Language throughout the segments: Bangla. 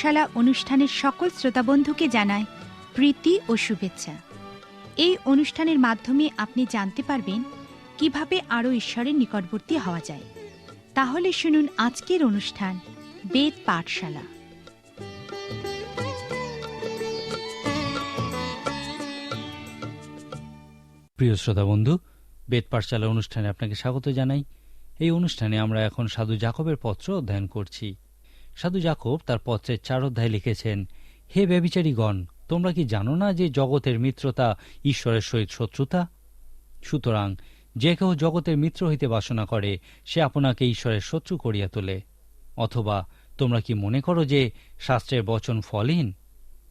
পাঠশালা অনুষ্ঠানের সকল শ্রোতাবন্ধুকে জানায় প্রীতি ও শুভেচ্ছা। এই অনুষ্ঠানের মাধ্যমে আপনি জানতে পারবেন কীভাবে আরও ঈশ্বরের নিকটবর্তী হওয়া যায়। তাহলে শুনুন আজকের অনুষ্ঠান, বেদ পাঠশালা। প্রিয় শ্রোতা বন্ধু বেদ পাঠশালা অনুষ্ঠানে আপনাকে স্বাগত জানাই। এই অনুষ্ঠানে আমরা এখন সাধু জাকবের পত্র অধ্যয়ন করছি। সাধু জাকব তার পত্রের চার অধ্যায় লিখেছেন, হে ব্যবিচারীগণ তোমরা কি জানো না যে জগতের মিত্রতা ঈশ্বরের সহিত শত্রুতা? সুতরাং যে কেউ জগতের মিত্র হইতে বাসনা করে, সে আপনাকে ঈশ্বরের শত্রু করিয়া তোলে। অথবা তোমরা কি মনে করো যে শাস্ত্রের বচন ফলহীন?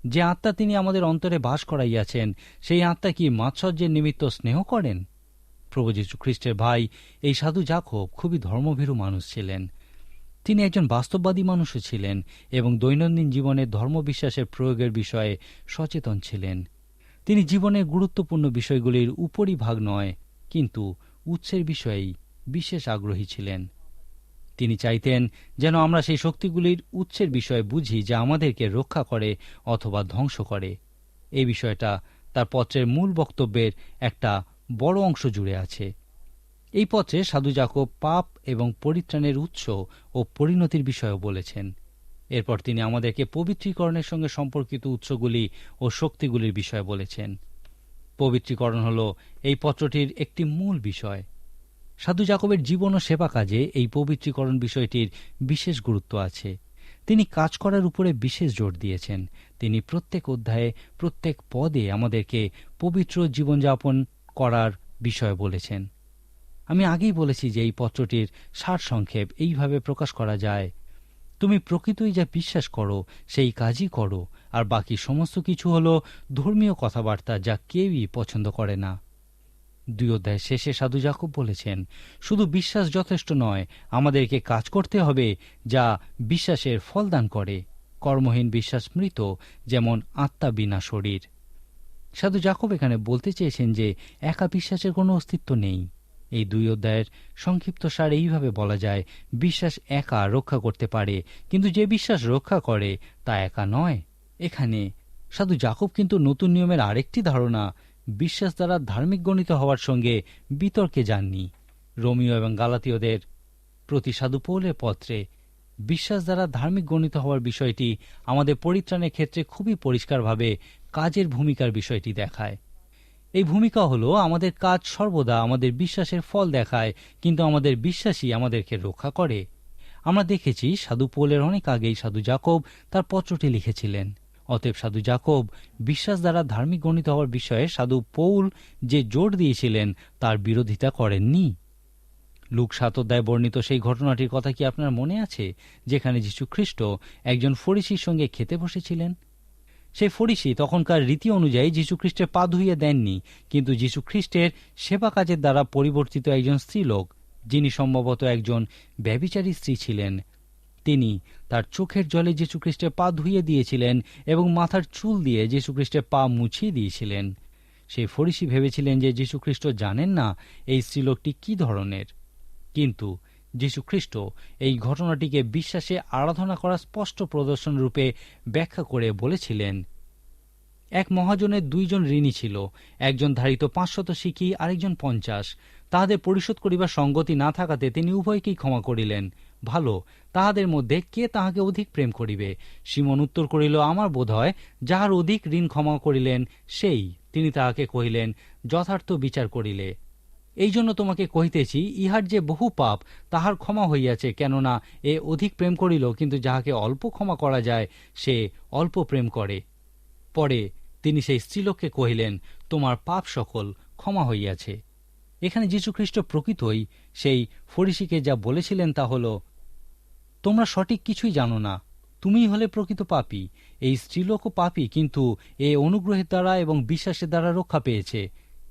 যে আত্মা তিনি আমাদের অন্তরে বাস করাইয়াছেন, সেই আত্মা কি মাৎসর্যের নিমিত্ত স্নেহ করেন? প্রভু যীশু খ্রিস্টের ভাই এই সাধু জাকব খুবই ধর্মভীরু মানুষ ছিলেন। তিনি একজন বাস্তববাদী মানুষও ছিলেন এবং দৈনন্দিন জীবনে ধর্মবিশ্বাসের প্রয়োগের বিষয়ে সচেতন ছিলেন। তিনি জীবনের গুরুত্বপূর্ণ বিষয়গুলির উপরিভাগ নয়, কিন্তু উৎসের বিষয়েই বিশেষ আগ্রহী ছিলেন। তিনি চাইতেন যেন আমরা সেই শক্তিগুলির উৎসের বিষয়ে বুঝি যা আমাদেরকে রক্ষা করে অথবা ধ্বংস করে। এই বিষয়টা তার পত্রের মূল বক্তব্যের একটা বড় অংশ জুড়ে আছে। এই পত্রে সাধু জাকব পাপ এবং পরিত্রাণের উৎস ও পরিণতির বিষয়েও বলেছেন। এরপর তিনি আমাদেরকে পবিত্রীকরণের সঙ্গে সম্পর্কিত উৎসগুলি ও শক্তিগুলির বিষয়ে বলেছেন। পবিত্রীকরণ হল এই পত্রটির একটি মূল বিষয়। সাধু জাকবের জীবন ও সেবা কাজে এই পবিত্রীকরণ বিষয়টির বিশেষ গুরুত্ব আছে। তিনি কাজ করার উপরে বিশেষ জোর দিয়েছেন। তিনি প্রত্যেক অধ্যায়ে, প্রত্যেক পদে আমাদেরকে পবিত্র জীবনযাপন করার বিষয় বলেছেন। আমি আগেই বলেছি যে এই পত্রটির সারসংক্ষেপ এইভাবে প্রকাশ করা যায়। তুমি প্রকৃতই যা বিশ্বাস করো, সেই কাজই করো, আর বাকি সমস্ত কিছু হলো ধর্মীয় কথাবার্তা যা কেউই পছন্দ করে না। দুই অধ্যায় শেষে সাধু জাকব বলেছেন, শুধু বিশ্বাস যথেষ্ট নয়, আমাদেরকে কাজ করতে হবে যা বিশ্বাসের ফলদান করে। কর্মহীন বিশ্বাস মৃত, যেমন আত্মা বিনা শরীর। সাধু জাকব এখানে বলতে চেয়েছেন যে একা বিশ্বাসের কোনো অস্তিত্ব নেই। এই দুই অধ্যায়ের সংক্ষিপ্ত সার এইভাবে বলা যায়, বিশ্বাস একা রক্ষা করতে পারে, কিন্তু যে বিশ্বাস রক্ষা করে, তা একা নয়। এখানে সাধু জাকব কিন্তু নতুন নিয়মের আরেকটি ধারণা, বিশ্বাস দ্বারা ধার্মিক গণিত হওয়ার সঙ্গে বিতর্কে যাননি। রোমিও এবং গালাতীয়দের প্রতি সাধু পৌলের পত্রে, বিশ্বাস দ্বারা ধার্মিক গণিত হওয়ার বিষয়টি আমাদের পরিত্রাণের ক্ষেত্রে খুবই পরিষ্কারভাবে কাজের ভূমিকার বিষয়টি দেখায়। এই ভূমিকা হলো আমাদের কাজ সর্বদা আমাদের বিশ্বাসের ফল দেখায়, কিন্তু আমাদের বিশ্বাসই আমাদেরকে রক্ষা করে। আমরা দেখেছি সাধু পোলের অনেক আগেই সাধু জাকব তার পত্রটি লিখেছিলেন। অতএব সাধু জাকব বিশ্বাস দ্বারা ধার্মিক গণিত হওয়ার বিষয়ে সাধু পৌল যে জোর দিয়েছিলেন তার বিরোধিতা করেননি। লুক সাতোদ্দায় বর্ণিত সেই ঘটনাটির কথা কি আপনার মনে আছে? যেখানে যীশু খ্রিস্ট একজন ফরিসির সঙ্গে খেতে বসেছিলেন। সেই ফরিসি তখনকার রীতি অনুযায়ী যীশুখ্রিস্টের পা ধুইয়ে দেননি, কিন্তু যীশুখ্রিস্টের সেবা কাজের দ্বারা পরিবর্তিত একজন স্ত্রীলোক, যিনি সম্ভবত একজন ব্যবিচারী স্ত্রী ছিলেন। তিনি তার চোখের জলে যীশুখ্রিস্টের পা ধুইয়ে দিয়েছিলেন এবং মাথার চুল দিয়ে যীশুখ্রিস্টের পা মুছিয়ে দিয়েছিলেন। সেই ফরিসি ভেবেছিলেন যে যীশুখ্রিস্ট জানেন না এই স্ত্রীলোকটি কি ধরনের। কিন্তু যীশুখ্রিস্ট এই ঘটনাটিকে বিশ্বাসে আরাধনা করা স্পষ্ট প্রদর্শন রূপে ব্যাখ্যা করে বলেছিলেন। এক মহাজনের দুইজন ঋণী ছিল, একজন ধারিত পাঁচশত শিখি আরেকজন পঞ্চাশ। তাহাদের পরিশোধ করিবার সঙ্গতি না থাকাতে তিনি উভয়কেই ক্ষমা করিলেন। ভালো, তাহাদের মধ্যে কে তাহাকে অধিক প্রেম করিবে? সিমন উত্তর করিল, আমার বোধ হয় যাহার অধিক ঋণ ক্ষমা করিলেন, সেই। তিনি তাহাকে কহিলেন, যথার্থ বিচার করিলে। এই জন্য তোমাকে কহিতেছি, ইহার যে বহু পাপ, তাহার ক্ষমা হইয়াছে, কেননা এ অধিক প্রেম করিল, কিন্তু যাহাকে অল্প ক্ষমা করা যায়, সে অল্প প্রেম করে। পরে তিনি সেই স্ত্রীলোককে কহিলেন, তোমার পাপ সকল ক্ষমা হইয়াছে। এখানে যীশুখ্রিস্ট প্রকৃতই সেই ফরিসিকে যা বলেছিলেন তা হল, তোমরা সঠিক কিছুই জানো না। তুমিই হলে প্রকৃত পাপী। এই স্ত্রীলোকও পাপী, কিন্তু এ অনুগ্রহের দ্বারা এবং বিশ্বাসের দ্বারা রক্ষা পেয়েছে।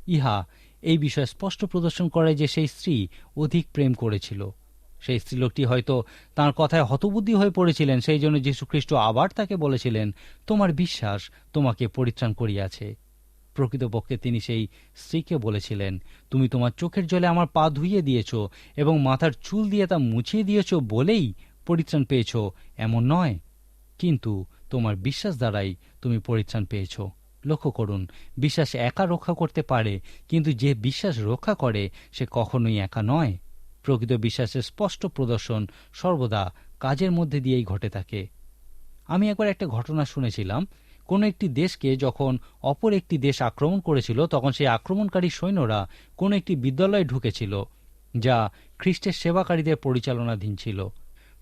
ইহা এই বিষয়ে স্পষ্ট প্রদর্শন করে যে সেই স্ত্রী অধিক প্রেম করেছিল। সেই স্ত্রীলোকটি হয়তো তার কথায় হতবুদ্ধি হয়ে পড়েছিলেন, সেই জন্য যীশুখ্রিস্ট আবার তাকে বলেছিলেন, তোমার বিশ্বাস তোমাকে পরিত্রাণ করিয়াছে। প্রকৃতপক্ষে তিনি সেই স্ত্রীকে বলেছিলেন, তুমি তোমার চোখের জলে আমার পা ধুইয়ে দিয়েছ এবং মাথার চুল দিয়ে তা মুছিয়ে দিয়েছ বলেই পরিত্রাণ পেয়েছ, এমন নয়। কিন্তু তোমার বিশ্বাস দ্বারাই তুমি পরিত্রাণ পেয়েছ। লক্ষ্য করুন, বিশ্বাস একা রক্ষা করতে পারে, কিন্তু যে বিশ্বাস রক্ষা করে, সে কখনোই একা নয়। প্রকৃত বিশ্বাসের স্পষ্ট প্রদর্শন সর্বদা কাজের মধ্যে দিয়েই ঘটে থাকে। আমি একবার একটা ঘটনা শুনেছিলাম। কোনো একটি দেশকে যখন অপর একটি দেশ আক্রমণ করেছিল, তখন সেই আক্রমণকারী সৈন্যরা কোনো একটি বিদ্যালয়ে ঢুকেছিল, যা খ্রিস্টের সেবাকারীদের পরিচালনাধীন ছিল।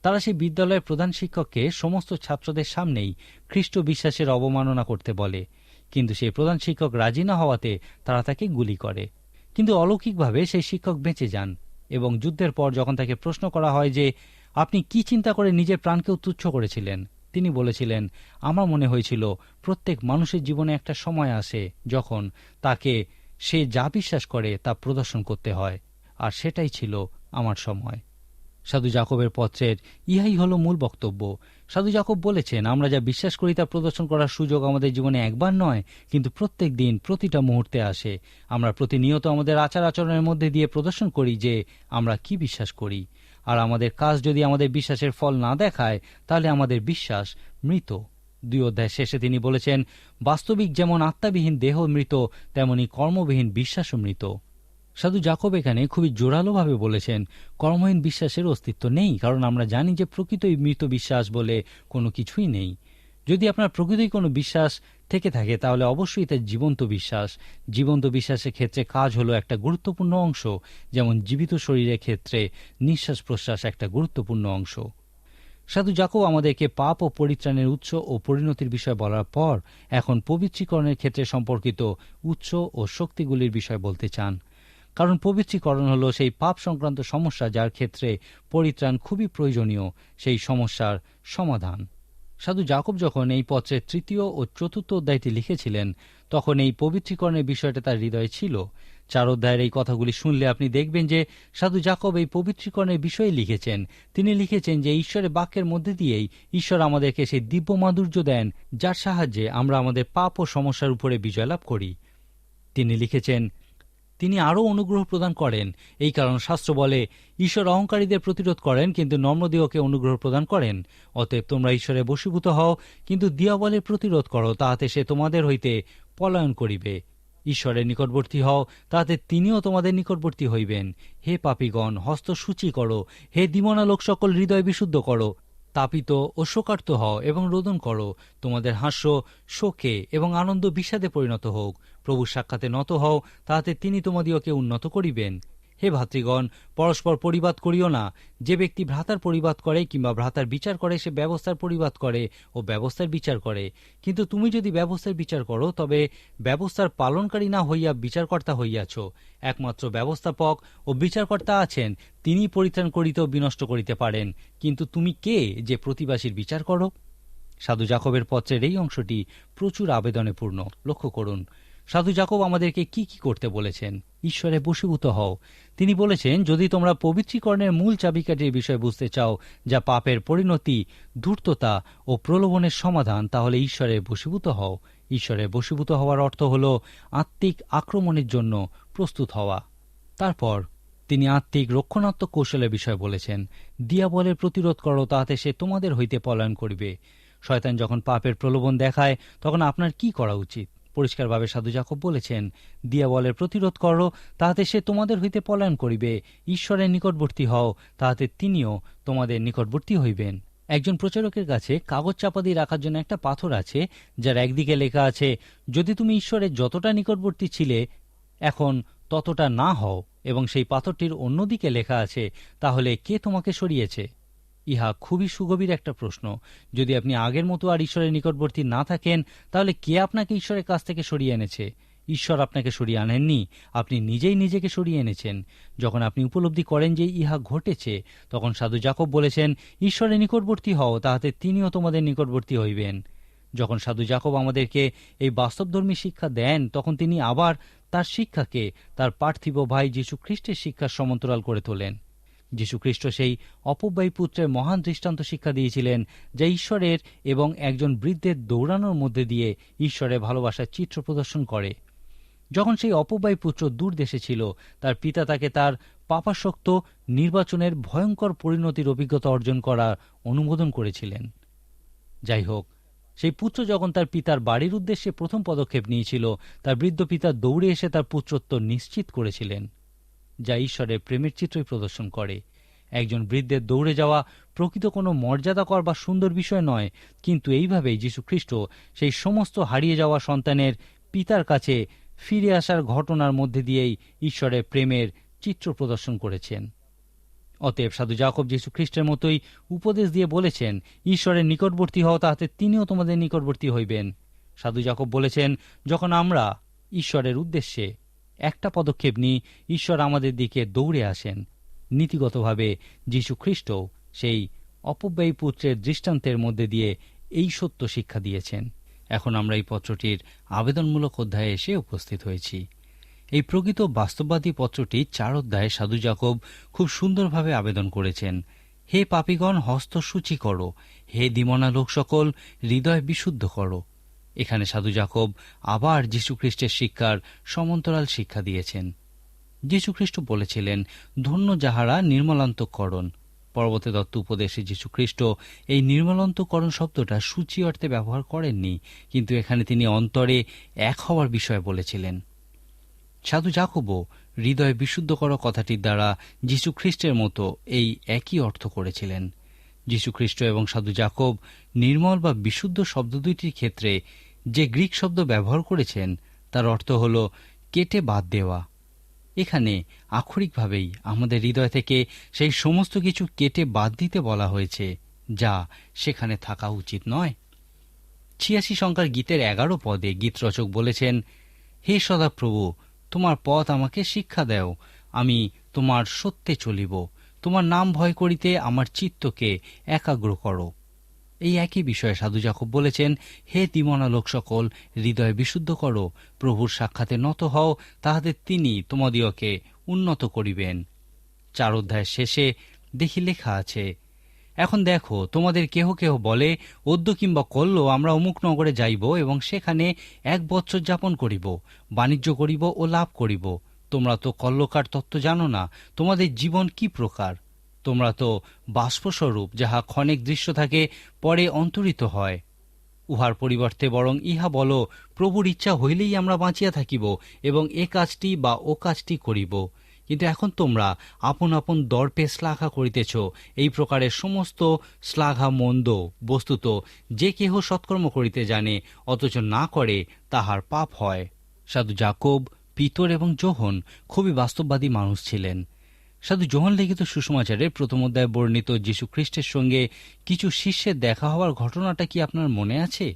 তারা সেই বিদ্যালয়ের প্রধান শিক্ষককে সমস্ত ছাত্রদের সামনেই খ্রিস্ট বিশ্বাসের অবমাননা করতে বলে। কিন্তু সেই প্রধান শিক্ষক রাজি না হওয়াতে তারা তাকে গুলি করে। কিন্তু অলৌকিকভাবে সেই শিক্ষক বেঁচে যান এবং যুদ্ধের পর যখন তাকে প্রশ্ন করা হয় যে, আপনি কি চিন্তা করে নিজের প্রাণকেও তুচ্ছ করেছিলেন? তিনি বলেছিলেন, আমার মনে হয়েছিল প্রত্যেক মানুষের জীবনে একটা সময় আসে যখন তাকে সে যা বিশ্বাস করে তা প্রদর্শন করতে হয়, আর সেটাই ছিল আমার সময়। সাধু জাকবের পত্রের ইহাই হলো মূল বক্তব্য। সাধু জাকব বলেছেন, আমরা যা বিশ্বাস করি তা প্রদর্শন করার সুযোগ আমাদের জীবনে একবার নয়, কিন্তু প্রত্যেক দিন প্রতিটা মুহূর্তে আসে। আমরা প্রতিনিয়ত আমাদের আচার আচরণের মধ্যে দিয়ে প্রদর্শন করি যে আমরা কি বিশ্বাস করি। আর আমাদের কাজ যদি আমাদের বিশ্বাসের ফল না দেখায়, তাহলে আমাদের বিশ্বাস মৃত। দুই অধ্যায় শেষে তিনি বলেছেন, বাস্তবিক যেমন আত্মাবিহীন দেহ মৃত, তেমনি কর্মবিহীন বিশ্বাসও মৃত। সাধু জাকব এখানে খুবই জোরালোভাবে বলেছেন, কর্মহীন বিশ্বাসের অস্তিত্ব নেই, কারণ আমরা জানি যে প্রকৃতই মৃত বিশ্বাস বলে কোনো কিছুই নেই। যদি আপনার প্রকৃতই কোনো বিশ্বাস থেকে থাকে, তাহলে অবশ্যই তার জীবন্ত বিশ্বাস। জীবন্ত বিশ্বাসের ক্ষেত্রে কাজ হলো একটা গুরুত্বপূর্ণ অংশ, যেমন জীবিত শরীরের ক্ষেত্রে নিঃশ্বাস প্রশ্বাস একটা গুরুত্বপূর্ণ অংশ। সাধু জাকব আমাদেরকে পাপ ও পরিত্রাণের উৎস ও পরিণতির বিষয় বলার পর এখন পবিত্রীকরণের ক্ষেত্রে সম্পর্কিত উৎস ও শক্তিগুলির বিষয় বলতে চান। কারণ পবিত্রীকরণ হলো সেই পাপ সংক্রান্ত সমস্যা যার ক্ষেত্রে পরিত্রাণ খুবই প্রয়োজনীয়, সেই সমস্যার সমাধান। সাধু জাকব যখন এই পত্রের তৃতীয় ও চতুর্থ অধ্যায়টি লিখেছিলেন, তখন এই পবিত্রীকরণের বিষয়টা তার হৃদয়ে ছিল। চার অধ্যায়ের এই কথাগুলি শুনলে আপনি দেখবেন যে সাধু জাকব এই পবিত্রীকরণের বিষয়ে লিখেছেন। তিনি লিখেছেন যে ঈশ্বরের বাক্যের মধ্যে দিয়েই ঈশ্বর আমাদেরকে সেই দিব্য মাধুর্য দেন, যার সাহায্যে আমরা আমাদের পাপ ও সমস্যার উপরে বিজয় লাভ করি। তিনি লিখেছেন তিনি আরও অনুগ্রহ প্রদান করেন। এই কারণ শাস্ত্র বলে, ঈশ্বর অহংকারীদের প্রতিরোধ করেন, কিন্তু নম্রদেহকে অনুগ্রহ প্রদান করেন। অতএব তোমরা ঈশ্বরে বশীভূত হও, কিন্তু দিয়াবলের প্রতিরোধ করো, তাহাতে সে তোমাদের হইতে পলায়ন করিবে। ঈশ্বরের নিকটবর্তী হও, তাহাতে তিনিও তোমাদের নিকটবর্তী হইবেন। হে পাপিগণ হস্ত সূচি করো। হে দিমনা লোক সকল হৃদয় বিশুদ্ধ করো। তাপিত ও শোকার্ত হও এবং রোদন করো। তোমাদের হাস্য, শোকে এবং আনন্দ বিষাদে পরিণত হোক। প্রভু সাক্ষাতে নত হও, তাহাতে তিনি তোমাদিওকে উন্নত করিবেন। হে ভাতৃগণ, পরস্পর পরিবাদ করিও না। যে ব্যক্তি ভ্রাতার পরিবাদ করে কিংবা ভ্রাতার বিচার করে, সে ব্যবস্থার পরিবাদ করে ও ব্যবস্থার বিচার করে। কিন্তু তুমি যদি ব্যবস্থার বিচার করো, তবে ব্যবস্থার পালনকারী না হইয়া বিচারকর্তা হইয়াছ। একমাত্র ব্যবস্থাপক ও বিচারকর্তা আছেন, তিনি পরিত্রাণ করিতেও বিনষ্ট করিতে পারেন। কিন্তু তুমি কে যে প্রতিবাসীর বিচার করো? সাধু জাকবের পত্রের এই অংশটি প্রচুর আবেদনে পূর্ণ। লক্ষ্য করুন সাধু জাকব আমাদেরকে কি কি করতে বলেছেন? ঈশ্বরে বশীভূত হও। তিনি বলেছেন, যদি তোমরা পবিত্রীকরণের মূল চাবিকাঠির বিষয় বুঝতে চাও, যা পাপের পরিণতি, ধূর্ততা ও প্রলোভনের সমাধান, তাহলে ঈশ্বরে বশীভূত হও। ঈশ্বরে বশীভূত হওয়ার অর্থ হল আত্মিক আক্রমণের জন্য প্রস্তুত হওয়া। তারপর তিনি আত্মিক রক্ষণাত্মক কৌশলের বিষয় বলেছেন, দিয়াবলের প্রতিরোধ করো, তাহাতে সে তোমাদের হইতে পলায়ন করিবে। শয়তান যখন পাপের প্রলোভন দেখায়, তখন আপনার কি করা উচিত? পরিষ্কারভাবে সাধু জাকব বলেছেন দিয়াবলের প্রতিরোধ করো, তাহাতে সে তোমাদের হইতে পলায়ন করিবে। ঈশ্বরের নিকটবর্তী হও, তাহাতে তিনিও তোমাদের নিকটবর্তী হইবেন। একজন প্রচারকের কাছে কাগজ চাপা দিয়ে রাখার জন্য একটা পাথর আছে, যার একদিকে লেখা আছে, যদি তুমি ঈশ্বরের যতটা নিকটবর্তী ছিলে, এখন ততটা না হও। এবং সেই পাথরটির অন্যদিকে লেখা আছে, তাহলে কে তোমাকে সরিয়েছে? ইহা খুবই সুগভীর একটা প্রশ্ন। যদি আপনি আগের মতো আর ঈশ্বরের নিকটবর্তী না থাকেন, তাহলে কে আপনাকে ঈশ্বরের কাছ থেকে সরিয়ে এনেছে? ঈশ্বর আপনাকে সরিয়ে আনেননি, আপনি নিজেই নিজেকে সরিয়ে এনেছেন। যখন আপনি উপলব্ধি করেন যে ইহা ঘটেছে, তখন সাধু জাকব বলেছেন, ঈশ্বরের নিকটবর্তী হও, তাহাতে তিনিও তোমাদের নিকটবর্তী হইবেন। যখন সাধু জাকব আমাদেরকে এই বাস্তবধর্মী শিক্ষা দেন, তখন তিনি আবার তার শিক্ষাকে, তার পার্থিব ভাই যীশু খ্রিস্টের শিক্ষার সমান্তরাল করে তোলেন। যীশুখ্রিস্ট সেই অপব্যয়ী পুত্রের মহান দৃষ্টান্ত শিক্ষা দিয়েছিলেন যা ঈশ্বরের এবং একজন বৃদ্ধের দৌড়ানোর মধ্যে দিয়ে ঈশ্বরের ভালোবাসার চিত্র প্রদর্শন করে। যখন সেই অপব্যয়ী পুত্র দূর দেশে ছিল, তার পিতা তাকে তার পাপাসক্ত নির্বাচনের ভয়ঙ্কর পরিণতির অভিজ্ঞতা অর্জন করার অনুমোদন করেছিলেন। যাই হোক, সেই পুত্র যখন তার পিতার বাড়ির উদ্দেশ্যে প্রথম পদক্ষেপ নিয়েছিল, তার বৃদ্ধ পিতা দৌড়ে এসে তার পুত্রত্ব নিশ্চিত করেছিলেন। যা ঈশ্বরের প্রেমের চিত্রই প্রদর্শন করে। একজন বৃদ্ধের দৌড়ে যাওয়া প্রকৃত কোনো মর্যাদাকর বা সুন্দর বিষয় নয়, কিন্তু এইভাবেই যীশুখ্রিস্ট সেই সমস্ত হারিয়ে যাওয়া সন্তানের পিতার কাছে ফিরে আসার ঘটনার মধ্যে দিয়েই ঈশ্বরের প্রেমের চিত্র প্রদর্শন করেছেন। অতএব সাধু জাকব যীশু খ্রিস্টের মতোই উপদেশ দিয়ে বলেছেন, ঈশ্বরের নিকটবর্তী হও, তাহাতে তিনিও তোমাদের নিকটবর্তী হইবেন। সাধু জাকব বলেছেন, যখন আমরা ঈশ্বরের উদ্দেশ্যে একটা পদক্ষেপ নিয়ে ঈশ্বর আমাদের দিকে দৌড়ে আসেন। নীতিগতভাবে যীশু খ্রিস্ট সেই অপব্যয়ী পুত্রের দৃষ্টান্তের মধ্যে দিয়ে এই সত্য শিক্ষা দিয়েছেন। এখন আমরা এই পত্রটির আবেদনমূলক অধ্যায়ে এসে উপস্থিত হয়েছি। এই প্রকৃত বাস্তববাদী পত্রটি চার অধ্যায়ে সাধু জাকব খুব সুন্দরভাবে আবেদন করেছেন। হে পাপিগণ হস্ত সূচি করো। হে দিমনা লোক সকল হৃদয় বিশুদ্ধ করো। এখানে সাধু জাকব আবার যীশুখ্রিস্টের শিক্ষার সমান্তরাল শিক্ষা দিয়েছেন। যীশুখ্রিস্ট বলেছিলেন, ধন্য যাহারা নির্মলান্তকরণ। পর্বতে দত্ত উপদেশে যীশুখ্রিস্ট এই নির্মলান্তকরণ শব্দটা সূচি অর্থে ব্যবহার করেননি, কিন্তু এখানে তিনি অন্তরে এক হওয়ার বিষয়ে বলেছিলেন। সাধু জাকবও হৃদয় বিশুদ্ধ করা কথাটির দ্বারা যীশু খ্রিস্টের মতো এই একই অর্থ করেছিলেন। যীশু খ্রিস্ট এবং সাধু জাকব নির্মল বা বিশুদ্ধ শব্দ দুইটির ক্ষেত্রে যে গ্রিক শব্দ ব্যবহার করেছেন, তার অর্থ হল কেটে বাদ দেওয়া। এখানে আক্ষরিকভাবেই আমাদের হৃদয় থেকে সেই সমস্ত কিছু কেটে বাদ দিতে বলা হয়েছে, যা সেখানে থাকা উচিত নয়। ছিয়াশি সংখ্যার গীতের এগারো পদে গীতরচক বলেছেন, হে সদাপ্রভু, তোমার পথ আমাকে শিক্ষা দেও, আমি তোমার সত্যে চলিব, তোমার নাম ভয় করিতে আমার চিত্তকে একাগ্র করো। এই একই বিষয়ে সাধু জাকব বলেছেন, হে তিমনা লোক সকল হৃদয় বিশুদ্ধ করো, প্রভুর সাক্ষাতে নত হও তাহাদের তিনি তোমাদিওকে উন্নত করিবেন। চার অধ্যায়ের শেষে দেখি লেখা আছে, এখন দেখো, তোমাদের কেহ কেহ বলে, অদ্য কিংবা কল্য আমরা অমুক নগরে যাইব এবং সেখানে এক বৎসর যাপন করিব, বাণিজ্য করিব ও লাভ করিব। তোমরা তো কল্লকার তত্ত্ব জানো না, তোমাদের জীবন কি প্রকার? তোমরা তো বাষ্পস্বরূপ, যাহা ক্ষণিক দৃশ্য থাকে, পরে অন্তরিত হয়। উহার পরিবর্তে বরং ইহা বলো, প্রভুর ইচ্ছা হইলেই আমরা বাঁচিয়া থাকিব এবং এ কাজটি বা ও কাজটি করিব। কিন্তু এখন তোমরা আপন আপন দর্পে শ্লাঘা করিতেছ, এই প্রকারের সমস্ত শ্লাঘা মন্দ বস্তুত যে কেহ সৎকর্ম করিতে জানে, অথচ না করে, তাহার পাপ হয়। সাধু জাকব পিতর এবং যোহন খুবই বাস্তববাদী মানুষ ছিলেন। সাধু যোহন লিখিত সুষমাচারের প্রথম অধ্যায় বর্ণিত যীশু খ্রিস্টের সঙ্গে কিছু শিষ্যের দেখা হওয়ার ঘটনাটা কি আপনার মনে আছে?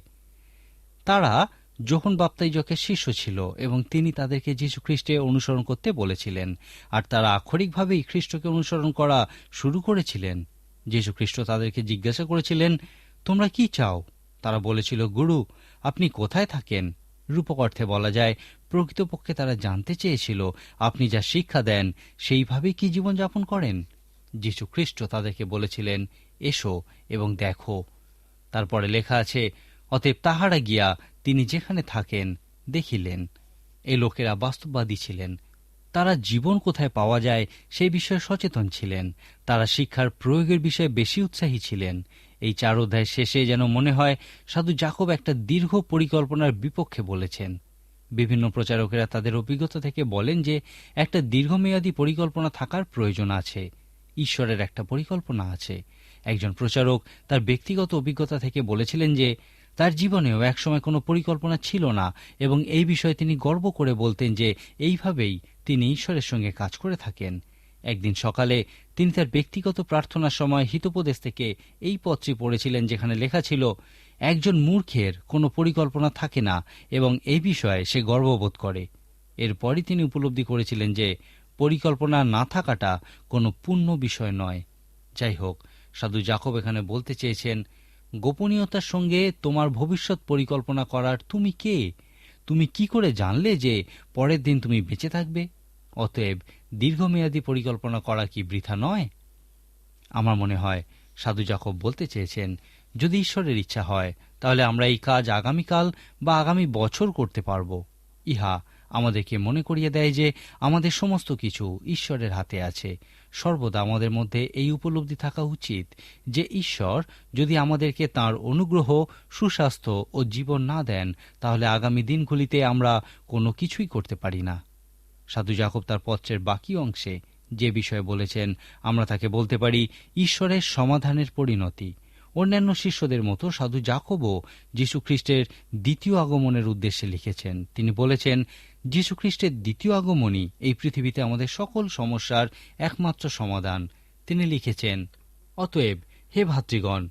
তারা যোহন বাপ্তাইজকের শিষ্য ছিল এবং তিনি তাদেরকে খ্রিস্টে অনুসরণ করতে বলেছিলেন। আর তারা আক্ষরিকভাবেই খ্রিস্টকে অনুসরণ করা শুরু করেছিলেন। খ্রিস্ট তাদেরকে জিজ্ঞাসা করেছিলেন, তোমরা কি চাও? তারা বলেছিল, গুরু, আপনি কোথায় থাকেন? রূপক অর্থে বলা যায় প্রকৃতপক্ষে তারা জানতে চেয়েছিল, আপনি যা শিক্ষা দেন, সেইভাবেই কি জীবনযাপন করেন? যীশু খ্রিস্ট তাদেরকে বলেছিলেন, এসো এবং দেখো। তারপরে লেখা আছে, অতএব তাহারা গিয়া তিনি যেখানে থাকেন দেখিলেন। এই লোকেরা বাস্তববাদী ছিলেন। তারা জীবন কোথায় পাওয়া যায় সেই বিষয়ে সচেতন ছিলেন। তারা শিক্ষার প্রয়োগের বিষয়ে বেশি উৎসাহী ছিলেন। এই চার অধ্যায় শেষে যেন মনে হয়, সাধু জাকব একটা দীর্ঘ পরিকল্পনার বিপক্ষে বলেছেন। বিভিন্ন প্রচারকেরা তাদের অভিজ্ঞতা থেকে বলেন যে একটা দীর্ঘমেয়াদী পরিকল্পনা থাকার প্রয়োজন আছে। ঈশ্বরের একটা পরিকল্পনা আছে। একজন প্রচারক তার ব্যক্তিগত অভিজ্ঞতা থেকে বলেছিলেন যে তার জীবনেও একসময় কোনো পরিকল্পনা ছিল না এবং এই বিষয়ে তিনি গর্ব করে বলতেন যে এইভাবেই তিনি ঈশ্বরের সঙ্গে কাজ করে থাকেন। একদিন সকালে তিনি তার ব্যক্তিগত প্রার্থনার সময় হিতোপদেশ থেকে এই পত্রটি পড়েছিলেন যেখানে লেখা ছিল একজন মূর্খের কোনো পরিকল্পনা থাকে না এবং এই বিষয়ে সে গর্ববোধ করে। এরপরই তিনি উপলব্ধি করেছিলেন যে পরিকল্পনা না থাকাটা কোনো পূর্ণ বিষয় নয়। যাই হোক, সাধু জাকব এখানে বলতে চেয়েছেন, গোপনীয়তার সঙ্গে তোমার ভবিষ্যৎ পরিকল্পনা করার তুমি কে? তুমি কি করে জানলে যে পরের দিন তুমি বেঁচে থাকবে? অতএব দীর্ঘমেয়াদী পরিকল্পনা করা কি বৃথা নয়? আমার মনে হয় সাধু জাকব বলতে চেয়েছেন যদি ঈশ্বরের ইচ্ছা হয়, তাহলে আমরা এই কাজ আগামীকাল বা আগামী বছর করতে পারব। ইহা আমাদেরকে মনে করিয়ে দেয় যে, আমাদের সমস্ত কিছু ঈশ্বরের হাতে আছে। সর্বদা আমাদের মধ্যে এই উপলব্ধি থাকা উচিত যে, ঈশ্বর যদি আমাদেরকে তার অনুগ্রহ, সুস্বাস্থ্য ও জীবন না দেন, তাহলে আগামী দিনগুলিতে আমরা কোনো কিছুই করতে পারি না। সাধু জাকব তার পত্রের বাকি অংশে যে বিষয়ে বলেছেন, আমরা তাকে বলতে পারি, ঈশ্বরের সমাধানের পরিণতি। অন্যান্য শিষ্যদের মতো সাধু জাকবও যীশুখ্রিস্টের দ্বিতীয় আগমনের উদ্দেশ্যে লিখেছেন। তিনি বলেছেন, যীশুখ্রিস্টের দ্বিতীয় আগমনই এই পৃথিবীতে আমাদের সকল সমস্যার একমাত্র সমাধান। তিনি লিখেছেন, অতএব হে ভাতৃগণ,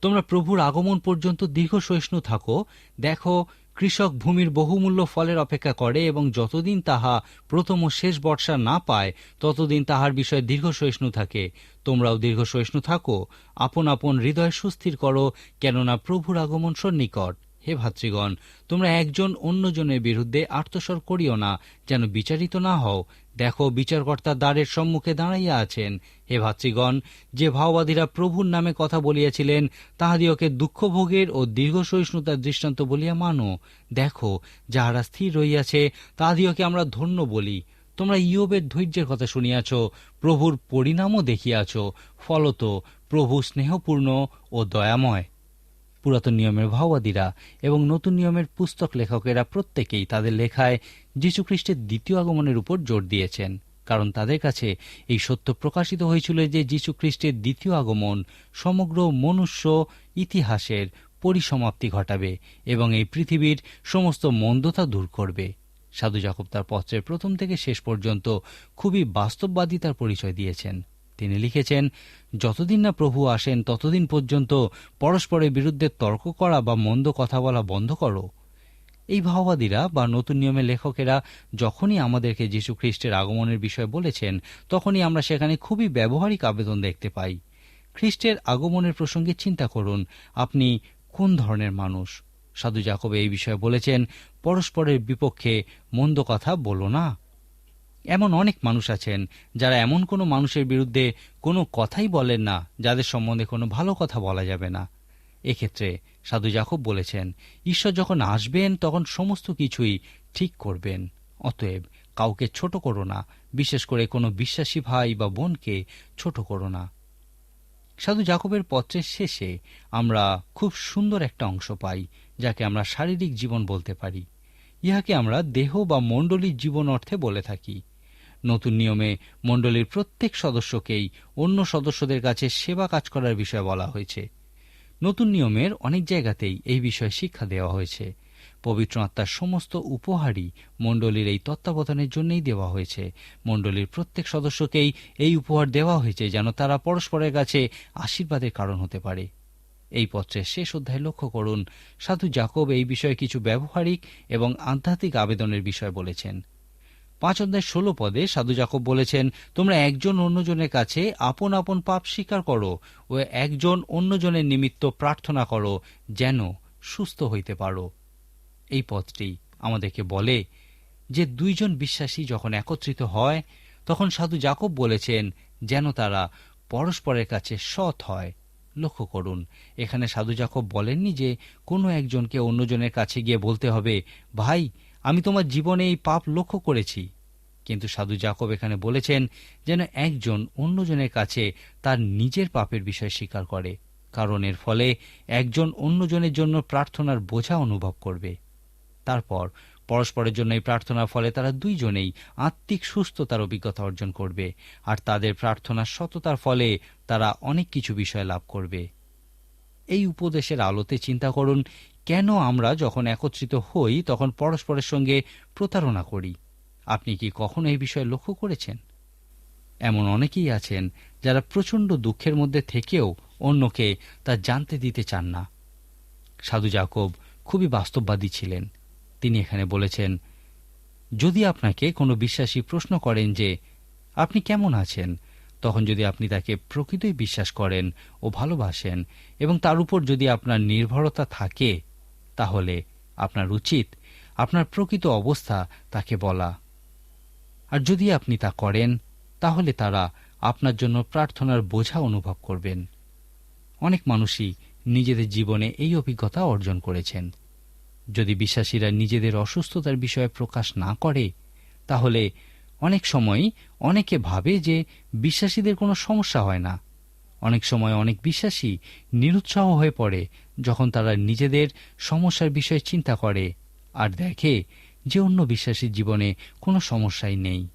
তোমরা প্রভুর আগমন পর্যন্ত দীর্ঘ সহিষ্ণু থাকো, দেখো কৃষক ভূমির বহুমূল্য ফলের অপেক্ষা করে এবং যতদিন তাহা প্রথম ও শেষ বর্ষা না পায়, ততদিন তাহার বিষয়ে দীর্ঘ সহিষ্ণু থাকে। তোমরাও দীর্ঘ সহিষ্ণু থাকো। আপন আপন হৃদয় সুস্থির করো, কেননা প্রভুর আগমন সন্নিকট। হে ভাতৃগণ, তোমরা একজন অন্যজনের বিরুদ্ধে আত্মস্বর করিও না, যেন বিচারিত না হও। দেখো, বিচারকর্তা দ্বারের সম্মুখে দাঁড়াইয়া আছেন। হে ভাতৃগণ, যে ভাওবাদীরা প্রভুর নামে কথা বলিয়াছিলেন, তাহাদিওকে দুঃখভোগের ও দীর্ঘ সহিষ্ণুতার দৃষ্টান্ত বলিয়া মানো। দেখো, যাহারা স্থির রইয়াছে তাহাদিওকে আমরা ধন্য বলি। তোমরা ইয়বের ধৈর্যের কথা শুনিয়াছ, প্রভুর পরিণামও দেখিয়াছ। ফলত, প্রভু স্নেহপূর্ণ ও দয়াময়। পুরাতন নিয়মের ভাওবাদীরা এবং নতুন নিয়মের পুস্তক লেখকেরা প্রত্যেকেই তাদের লেখায় যীশুখ্রিস্টের দ্বিতীয় আগমনের উপর জোর দিয়েছেন, কারণ তাদের কাছে এই সত্য প্রকাশিত হয়েছিল যে যীশুখ্রিস্টের দ্বিতীয় আগমন সমগ্র মনুষ্য ইতিহাসের পরিসমাপ্তি ঘটাবে এবং এই পৃথিবীর সমস্ত মন্দতা দূর করবে। সাধু জাকব তার পত্রের প্রথম থেকে শেষ পর্যন্ত খুবই বাস্তববাদিতার পরিচয় দিয়েছেন। তিনি লিখেছেন, যতদিন না প্রভু আসেন, ততদিন পর্যন্ত পরস্পরের বিরুদ্ধে তর্ক করা বা মন্দ কথা বলা বন্ধ করো। এই ভাওবাদীরা বা নতুন নিয়মের লেখকেরা যখনই আমাদেরকে যীশু খ্রিস্টের আগমনের বিষয়ে বলেছেন, তখনই আমরা সেখানে খুবই ব্যবহারিক আবেদন দেখতে পাই। খ্রিস্টের আগমনের প্রসঙ্গে চিন্তা করুন, আপনি কোন ধরনের মানুষ? সাধু জাকবে এই বিষয়ে বলেছেন, পরস্পরের বিপক্ষে মন্দ কথা বলো না। এমন অনেক মানুষ আছেন, যারা এমন কোনো মানুষের বিরুদ্ধে কোনো কথাই বলেন না, যাদের সম্বন্ধে কোনো ভালো কথা বলা যাবে না। এক্ষেত্রে সাধু জাকব বলেছেন, ঈশ্বর যখন আসবেন, তখন সমস্ত কিছুই ঠিক করবেন। অতএব কাউকে ছোট করো না, বিশেষ করে কোনো বিশ্বাসী ভাই বা বোনকে ছোট করো না। সাধু জাকবের পত্রের শেষে আমরা খুব সুন্দর একটা অংশ পাই, যাকে আমরা শারীরিক জীবন বলতে পারি। ইহাকে আমরা দেহ বা মণ্ডলীর জীবন অর্থে বলে থাকি। নতুন নিয়মে মণ্ডলীর প্রত্যেক সদস্যকেই অন্য সদস্যদের কাছে সেবা কাজ করার বিষয়ে বলা হয়েছে। নতুন নিয়মের অনেক জায়গাতেই এই বিষয়ে শিক্ষা দেওয়া হয়েছে। পবিত্র আত্মার সমস্ত উপহারই মণ্ডলীর এই তত্ত্বাবধানের জন্যই দেওয়া হয়েছে। মণ্ডলীর প্রত্যেক সদস্যকেই এই উপহার দেওয়া হয়েছে যেন তারা পরস্পরের কাছে আশীর্বাদের কারণ হতে পারে। এই পত্রের শেষ অধ্যায় লক্ষ্য করুন। সাধু জাকব এই বিষয়ে কিছু ব্যবহারিক এবং আধ্যাত্মিক আবেদনের বিষয় বলেছেন। পাঁচ অধ্যায় ষোলো পদে সাধু জাকব বলেছেন, তোমরা একজন অন্যজনের কাছে আপন আপন পাপ স্বীকার করো ও একজন অন্যজনের নিমিত্ত প্রার্থনা করো যেন সুস্থ হইতে পারো। এই পথটি আমাদেরকে বলে যে দুইজন বিশ্বাসী যখন একত্রিত হয়, তখন সাধু জাকব বলেছেন যেন তারা পরস্পরের কাছে সৎ হয়। লক্ষ্য করুন, এখানে সাধু জাকব বলেননি যে কোনো একজনকে অন্যজনের কাছে গিয়ে বলতে হবে, ভাই আমি তোমার জীবনে এই পাপ লক্ষ্য করেছি। কিন্তু সাধু জাকব এখানে বলেছেন যেন একজন অন্যজনের কাছে তার নিজের পাপের বিষয় স্বীকার করে, কারণ এর ফলে একজন অন্যজনের জন্য প্রার্থনার বোঝা অনুভব করবে। তারপর পরস্পরের জন্য এই প্রার্থনার ফলে তারা দুইজনেই আত্মিক সুস্থতার অভিজ্ঞতা অর্জন করবে, আর তাদের প্রার্থনার সততার ফলে তারা অনেক কিছু বিষয় লাভ করবে। এই উপদেশের আলোতে চিন্তা করুন কেন আমরা যখন একত্রিত হই, তখন পরস্পরের সঙ্গে প্রতারণা করি? আপনি কি কখনো এই বিষয়ে লক্ষ্য করেছেন? এমন অনেকেই আছেন যারা প্রচণ্ড দুঃখের মধ্যে থেকেও অন্যকে তা জানতে দিতে চান না। সাধু জাকব খুবই বাস্তববাদী ছিলেন। তিনি এখানে বলেছেন, যদি আপনাকে কোনো বিশ্বাসী প্রশ্ন করেন যে, আপনি কেমন আছেন? তখন যদি আপনি তাকে প্রকৃতই বিশ্বাস করেন ও ভালোবাসেন এবং তার উপর যদি আপনার নির্ভরতা থাকে তাহলে আপনার উচিত আপনার প্রকৃত অবস্থা তাকে বলা। আর যদি আপনি তা করেন, তাহলে তারা আপনার জন্য প্রার্থনার বোঝা অনুভব করবেন। অনেক মানুষই নিজেদের জীবনে এই অভিজ্ঞতা অর্জন করেছেন। যদি বিশ্বাসীরা নিজেদের অসুস্থতার বিষয়ে প্রকাশ না করে, তাহলে অনেক সময় অনেকে ভাবে যে বিশ্বাসীদের কোনো সমস্যা হয় না। অনেক সময় অনেক বিশ্বাসী নিরুৎসাহ হয়ে পড়ে যখন তারা নিজেদের সমস্যার বিষয়ে চিন্তা করে আর দেখে যে অন্য বিশ্বাসীর জীবনে কোনো সমস্যাই নেই।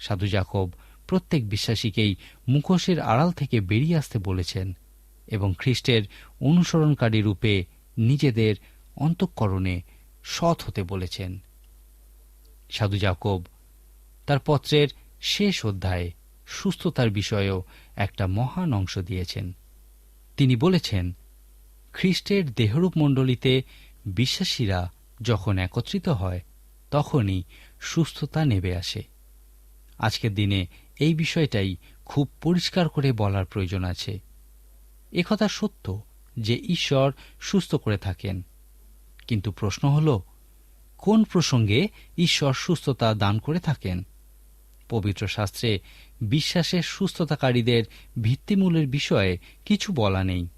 সাধু জাকব প্রত্যেক বিশ্বাসীকেই মুখোশের আড়াল থেকে বেরিয়ে আসতে বলেছেন এবং খ্রিস্টের অনুসরণকারী রূপে নিজেদের অন্তঃকরণে সৎ হতে বলেছেন। সাধু জাকব তার পত্রের শেষ অধ্যায়ে সুস্থতার বিষয়েও একটা মহান অংশ দিয়েছেন। তিনি বলেছেন খ্রিস্টের দেহরূপ মণ্ডলীতে বিশ্বাসীরা যখন একত্রিত হয়, তখনই সুস্থতা নেবে আসে। আজকের দিনে এই বিষয়টাই খুব পরিষ্কার করে বলার প্রয়োজন আছে। একথা সত্য যে ঈশ্বর সুস্থ করে থাকেন। কিন্তু প্রশ্ন হল, কোন প্রসঙ্গে ঈশ্বর সুস্থতা দান করে থাকেন? পবিত্র শাস্ত্রে বিশ্বাসের সুস্থতাকারীদের ভিত্তিমূলের বিষয়ে কিছু বলা নেই।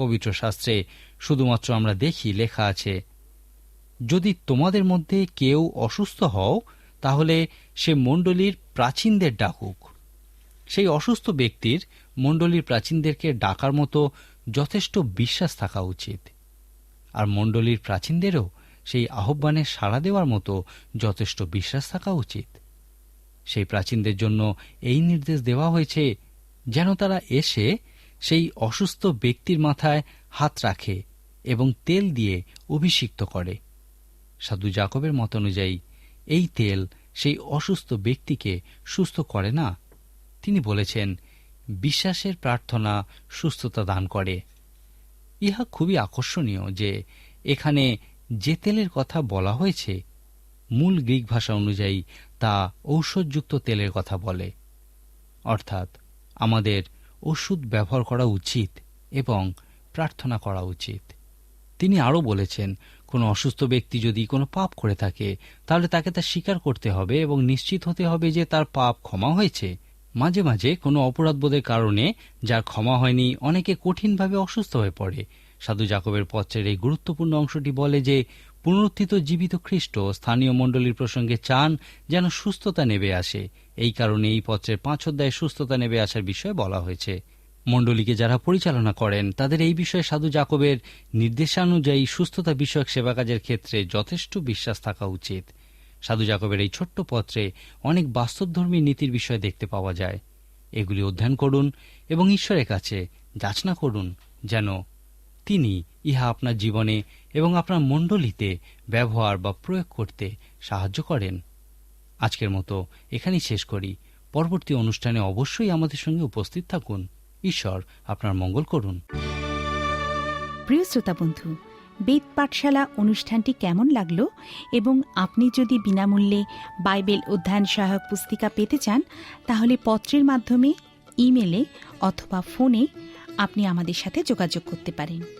পবিত্র শাস্ত্রে শুধুমাত্র আমরা দেখি, লেখা আছে, যদি তোমাদের মধ্যে কেউ অসুস্থ হও, তাহলে সে মণ্ডলীর প্রাচীনদের ডাকুক। সেই অসুস্থ ব্যক্তির মণ্ডলীর প্রাচীনদেরকে ডাকার মতো যথেষ্ট বিশ্বাস থাকা উচিত। আর মণ্ডলীর প্রাচীনদেরও সেই আহ্বানে সাড়া দেওয়ার মতো যথেষ্ট বিশ্বাস থাকা উচিত। সেই প্রাচীনদের জন্য এই নির্দেশ দেওয়া হয়েছে, যেন তারা এসে সেই অসুস্থ ব্যক্তির মাথায় হাত রাখে এবং তেল দিয়ে অভিষিক্ত করে। সাধু জাকবের মত অনুযায়ী, এই তেল সেই অসুস্থ ব্যক্তিকে সুস্থ করে না। তিনি বলেছেন, বিশ্বাসের প্রার্থনা সুস্থতা দান করে। ইহা খুবই আকর্ষণীয় যে এখানে যে তেলের কথা বলা হয়েছে, মূল গ্রিক ভাষা অনুযায়ী তা ঔষধযুক্ত তেলের কথা বলে। অর্থাৎ, আমাদের ওষুধ ব্যবহার করা উচিত এবং প্রার্থনা করা উচিত। তিনি আরও বলেছেন, কোনো অসুস্থ ব্যক্তি যদি কোনো পাপ করে থাকে, তাহলে তাকে তা স্বীকার করতে হবে এবং নিশ্চিত হতে হবে যে তার পাপ ক্ষমা হয়েছে। মাঝে মাঝে কোনো অপরাধবোধের কারণে যার ক্ষমা হয়নি, অনেকে কঠিনভাবে অসুস্থ হয়ে পড়ে। সাধু জাকবের পত্রের এই গুরুত্বপূর্ণ অংশটি বলে যে পুনরুত্থিত জীবিত খ্রিস্ট স্থানীয় মণ্ডলীর প্রসঙ্গে চান যেন সুস্থতা নেবে আসে। এই কারণে এই পত্রের পাঁচ অধ্যায়ে সুস্থতা নেবে আসার বিষয়ে বলা হয়েছে। মণ্ডলীকে যারা পরিচালনা করেন, তাদের এই বিষয়ে সাধু জাকবের নির্দেশানুযায়ী সুস্থতা বিষয়ক সেবা কাজের ক্ষেত্রে যথেষ্ট বিশ্বাস থাকা উচিত। সাধু জাকবের এই ছোট্ট পত্রে অনেক বাস্তবধর্মী নীতির বিষয় দেখতে পাওয়া যায়। এগুলি অধ্যয়ন করুন এবং ঈশ্বরের কাছে যাচনা করুন যেন তিনি ইহা আপনার জীবনে এবং আপনার মণ্ডলীতে ব্যবহার বা প্রয়োগ করতে সাহায্য করেন। আজকের মতো এখানেই শেষ করি। পরবর্তী অনুষ্ঠানে অবশ্যই আমাদের সঙ্গে উপস্থিত থাকুন। ঈশ্বর আপনার মঙ্গল করুন। প্রিয় শ্রোতা বন্ধু, বেদ পাঠশালা অনুষ্ঠানটি কেমন লাগল এবং আপনি যদি বিনামূল্যে বাইবেল অধ্যয়ন সহায়ক পুস্তিকা পেতে চান, তাহলে পত্রের মাধ্যমে, ইমেলে অথবা ফোনে আপনি আমাদের সাথে যোগাযোগ করতে পারেন।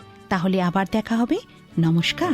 তাহলে আবার দেখা হবে। নমস্কার।